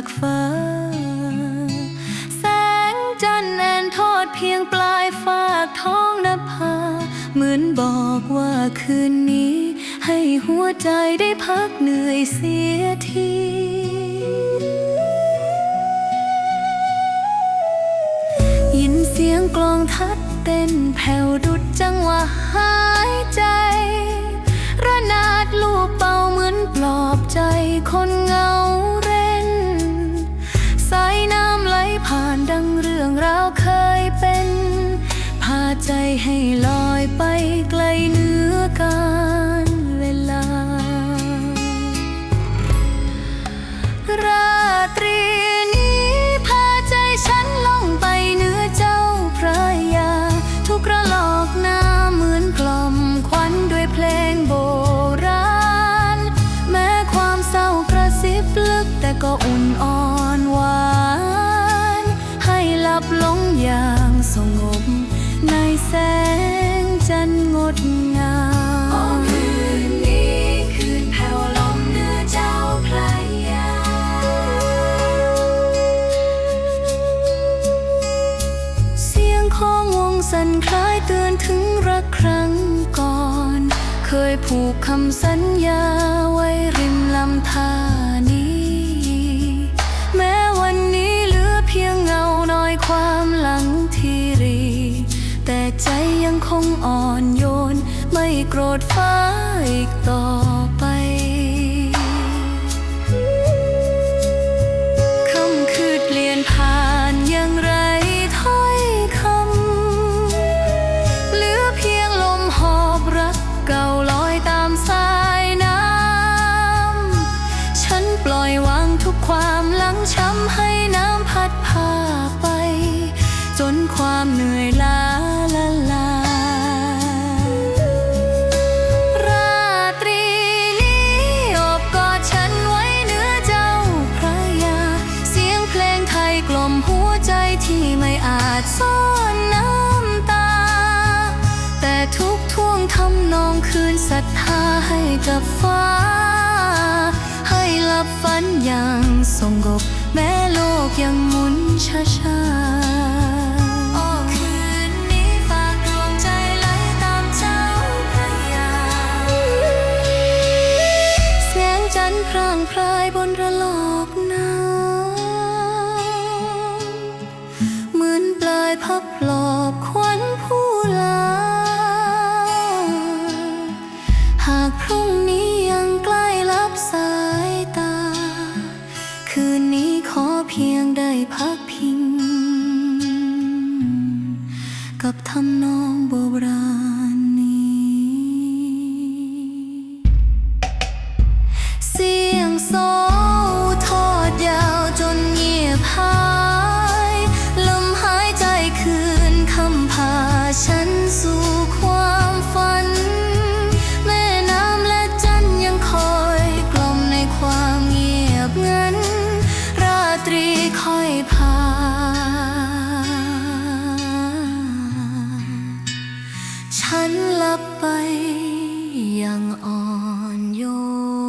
ากฟ้า แสงจันทร์แอนทอดเพียงปลายฝากท้องนภา เหมือนบอกว่าคืนนี้ ให้หัวใจได้พักเหนื่อยเสียทียินเสียงกลองทัดเต้นแผ่วดุดจังหวะหายใจ ระนาดลูกเป่าเหมือนปลอบใจคน ให้ลอยไปไกลเหนือการเวลา ราตรีนี้พาใจฉันล่องไปเหนือเจ้าพระยา ทุกระลอกน้ำเหมือนกล่อมควันด้วยเพลงโบราณ แม้ความเศร้ากระซิบลึกแต่ก็อุ่นอ่อนหวาน ให้หลับลงอย่างสงบ แสงจันทร์งดงามคืนนี้คืนแผ่วลมเหนือเจ้าพระยา เสียงของวงสั่นคล้ายเตือนถึงรักครั้งก่อน เคยผูกคำสัญญาไว้ริมลำธาร ไม่โรธฟ้าอีกต่อไป คำคืดเปลี่ยนผ่านอย่างไรถ้อยคำ เหลือเพียงลมหอบรักเก่าลอยตามสายน้ำ ฉันปล่อยวางทุกความหลังช้ำให้น้ำพัดพาไป จนความเหนื่อย ที่ไม่อาจซ่อนน้ำตา แต่ทุกท่วงทำนองคืนศรัทธาให้กับฟ้า ให้หลับฝันอย่างสงบแม้โลกยังหมุนช้าๆโอ้คืนนี้ฝากดวงใจไหลตามเจ้าพระยาเสียงจันทร์พรางพรายบนระลอ พักพิง กับธรร หันหลับไปอย่างอ่อนโยน